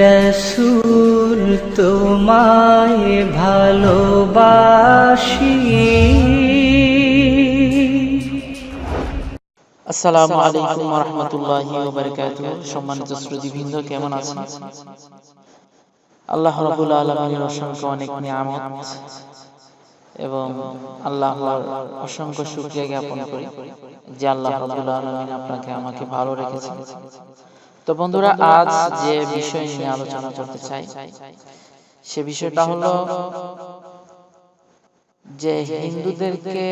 রসুল তোমায় ভালোবাসি। আসসালামু আলাইকুম রহমতুল্লাহি সম্মানিত শ্রুতিবৃন্দ, কেমন আছেন? আল্লাহ রাব্বুল আলামিনের অসংখ্য অনেক নিয়ামত এবং আল্লাহর অসংখ্য শুকরিয়া জ্ঞাপন করি যে আল্লাহ রাব্বুল আলামিন আপনাকে আমাকে ভালো রেখেছেন। তো বন্ধুরা আজ যে বিষয় নিয়ে আলোচনা করতে চাই সে বিষয়টা হলো যে হিন্দুদেরকে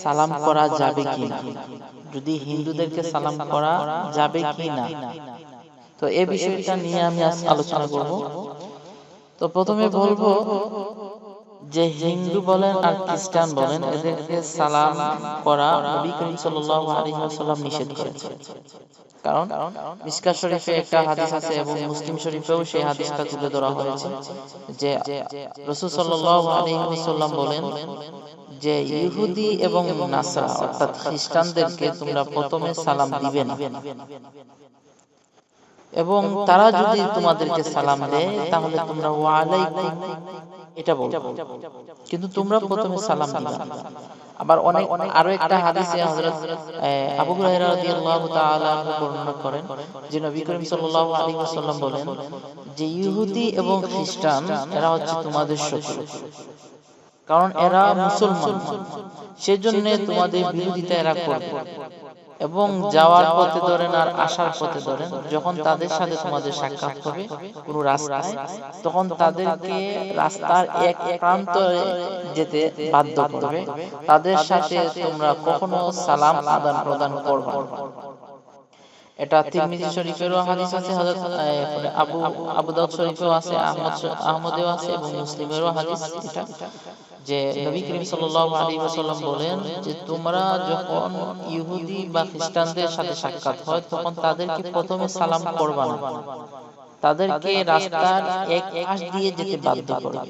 সালাম করা যাবে কি না যদি হিন্দুদেরকে সালাম করা যাবে কি না তো এই বিষয়টা নিয়ে আমি আজ আলোচনা করব। তো প্রথমে বলব যে হিন্দু বলেন আর খ্রিস্টান বলেন, এদেরকে সালাম করা নবী করিম সাল্লাল্লাহু আলাইহি ওয়াসাল্লাম নিষেধ করেছেন। কারণ মিসকা শরীফে একটা হাদিস আছে এবং মুসলিম শরীফেও সেই হাদিসটা তুলে ধরা হয়েছে যে রাসূল সাল্লাল্লাহু আলাইহি ওয়াসাল্লাম বলেন যে ইহুদি এবং নাসারা, অর্থাৎ খ্রিস্টানদেরকে তোমরা প্রথমে সালাম দিবে না। এবং তারা যদি তোমাদেরকে সালাম দেয়, তাহলে তোমরা ওয়ালাইকুম এটা বলবে। কিন্তু তোমরা প্রথমে সালাম দিবা। আবার অনেক আরও একটা হাদিসে হযরত আবু হুরায়রা রাদিয়াল্লাহু তাআলা বর্ণনা করেন যে নবী করিম সাল্লাল্লাহু আলাইহি ওয়াসাল্লাম বলেন যে ইহুদি এবং খ্রিস্টান এরা হচ্ছে তোমাদের শত্রু। কারণ এরা মুসলমান। সেজন্য তোমাদের বিরোধিতা এরা করবে। এবং যাওয়ার পথে ধরেন আর আসার পথে ধরেন যখন তাদের সাথে তোমাদের সাক্ষাৎ হবে কোন রাস্তায় তখন তাদেরকে রাস্তার এক প্রান্ত যেতে বাধ্য করবে। তাদের সাথে তোমরা কখনো সালাম আদান প্রদান করবে এটা তিরমিজি শরীফেরও হাদিস আছে হযরত আবু আবু দাউদ শরীফেও আছে আহমদ আহমদেও আছে এবং মুসলিমেরও হাদিস এটা। যে নবী করিম সাল্লাল্লাহু আলাইহি ওয়াসাল্লাম বলেন যে তোমরা যখন ইহুদি বা খ্রিস্টানদের সাথে সাক্ষাৎ হয় তখন তাদেরকে প্রথমে সালাম করবা না তাদেরকে রাস্তার এক পাশ দিয়ে যেতে বাধ্য করবে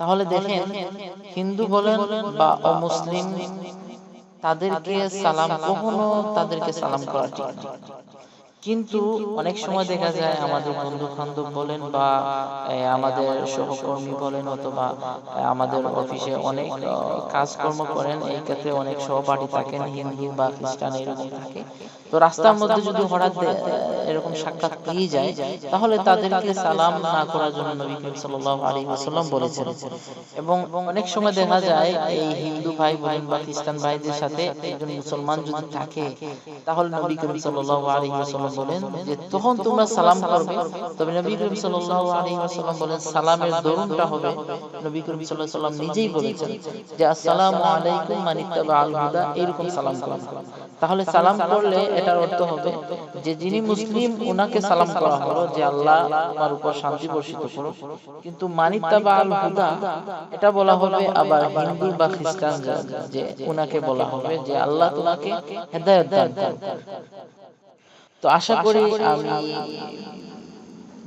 তাহলে দেখেন হিন্দু বলেন বা অমুসলিম তাদেরকে সালাম কখনো তাদেরকে সালাম করা ঠিক না। কিন্তু অনেক সময় দেখা যায় আমাদের বন্ধু বান্ধব বলেন বা আমাদের সহকর্মী বলেন অথবা আমাদের অফিসে অনেক কাজকর্ম করেন। এই ক্ষেত্রে অনেক সহপাঠী থাকেন হিন্দু বা খ্রিস্টান এরকম থাকে। তো রাস্তার মধ্যে যদি হঠাৎ এরকম সাক্ষাৎ পেয়ে যায় তাহলে তাদেরকে সালাম না করার জন্য নবী করিম সাল্লাল্লাহু আলাইহি ওয়াসাল্লাম বলেছেন। এবং অনেক সময় দেখা যায় এই হিন্দু ভাই বোন বা খ্রিস্টান ভাইদের সাথে একজন মুসলমান যদি থাকে তাহলে নবী করিম সাল্লাল্লাহু আলাইহি ওয়াসাল্লাম বলেন যে তখন তোমরা সালাম করবে। তবে নবী করিম সাল্লাল্লাহু আলাইহি ওয়াসাল্লাম বলেন সালামের দরুনটা হবে। নবী করিম সাল্লাল্লাহু আলাইহি ওয়াসাল্লাম নিজেই বলেছেন যে আসসালামু আলাইকুম মান ইত্তাবা আল হুদা এরকম সালাম তাহলে সালাম করলে এটার অর্থ হবে যে যিনি মুসলিম ওনাকে সালাম করা হলো যে আল্লাহ আমার উপর শান্তি বর্ষিত করো কিন্তু মানিত্তাবা আল হুদা এটা বলা হবে আবার হিন্দু বা খ্রিস্টান যে ওনাকে বলা হবে যে আল্লাহ তোমাকে হেদায়েত দান করুন তো আশা করি আমি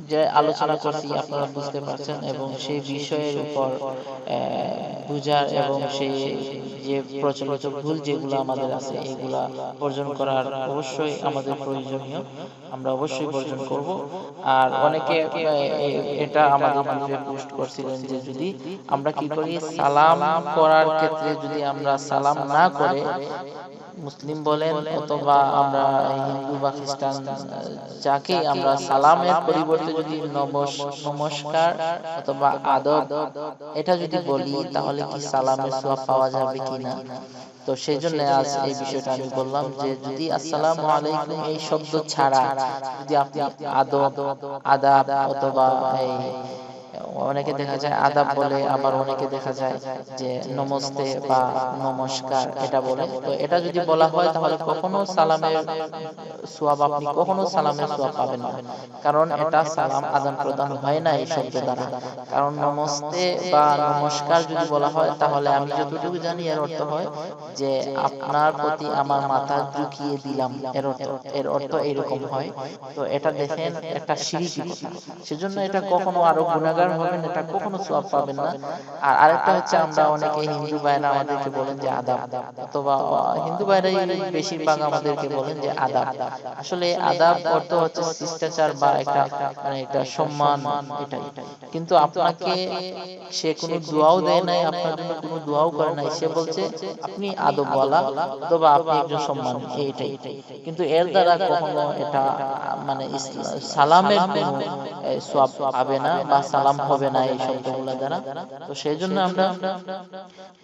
যে আলোচনা করছি আপনারা বুঝতে পারছেন এবং সেই বিষয়ের উপর বুঝার এবং সেই যে প্রচলিত ভুল যেগুলো আমাদের আছে এগুলা বর্জন করার অবশ্যই আমাদের প্রয়োজনীয়। আমরা অবশ্যই বর্জন করব। আর অনেকে এটা আমাদের গ্রুপে পোস্ট করছিলেন যে যদি আমরা কি করি সালাম করার ক্ষেত্রে যদি আমরা সালাম না করে মুসলিম বলেন অথবা আমরা হিন্দু বা খ্রিস্টান যাকে আমরা সালামের পরিবর্তে যদি নমস্কার অথবা আদব। এটা যদি বলি, তাহলে কি সালামের সোয়াব পাওয়া যাবে কিনা? তো সেই জন্য আজ এই বিষয়টা আমি বললাম যে, যদি আসসালামু আলাইকুম এই শব্দ ছাড়া যদি আপনি আদব, আদাব অথবা এই অনেকে দেখা যায় আদাব বলে আবার অনেকে দেখা যায় যে নমস্তে বা নমস্কার এটা বলে। তো এটা যদি বলা হয় তাহলে কখনো সালামের সোয়াব আপনি কখনো সালামের সোয়াব পাবেন না। কারণ এটা সালাম আদান প্রদান হয় না এই শব্দ দ্বারা। কারণ নমস্তে বা নমস্কার যদি বলা হয় তাহলে আমি যতটুকু জানি এর অর্থ হয় যে আপনার প্রতি আমার মাথা ঝুঁকিয়ে দিলাম। এর অর্থ এর অর্থ এরকম হয়। তো এটা দেখেন একটা সিঁড়ি সেজন্য এটা কখনো আরও গুণাগার হবেন এটা কখনো সওয়াব পাবেন না। আর আরেকটা হচ্ছে আমরা অনেকে হিন্দু ভাইরা আমাদেরকে বলেন যে আদাব। অথবা হিন্দু ভাইরাই বেশিরভাগ আমাদেরকে বলেন যে আদাব। আসলে আদাব অর্থ হচ্ছে শিষ্টাচার বা একটা মানে একটা সম্মান এটাই কিন্তু আপনাকে সে কোনো দোয়াও দেয় নাই আপনার জন্য কোনো দোয়াও করে নাই। সে বলছে আপনি আদব বলা অথবা আপনি একজন সম্মান। এইটাই কিন্তু এর দ্বারা কখনো এটা মানে ইসলা- সালামের কোনো সোয়াব পাবে না বা সালাম হবে না এই শব্দগুলো দ্বারা। তো সেই জন্য আমরা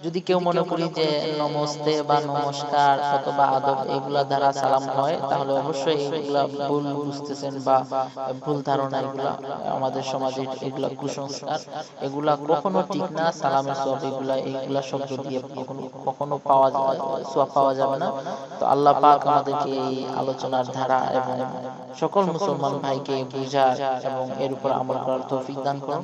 যদি কেউ মনে করি যে নমস্তে বা নমস্কার অথবা আদব এগুলা দ্বারা সালাম হয় তাহলে অবশ্যই এগুলা ভুল বুঝতেছেন বা ভুল ধারণা এগুলা আমাদের সমাজে এগুলা কুসংস্কার এগুলা কখনো ঠিক না সালামের সব এগুলা এগুলা শব্দ দিয়ে কখনো কখনো পাওয়া যায় সোয়াব পাওয়া যাবে না। তো আল্লাহ পাক আমাদেরকে এই আলোচনার ধারা এবং সকল মুসলমান ভাইকে বুঝার এবং এর উপর আমল করার তৌফিক দান করুন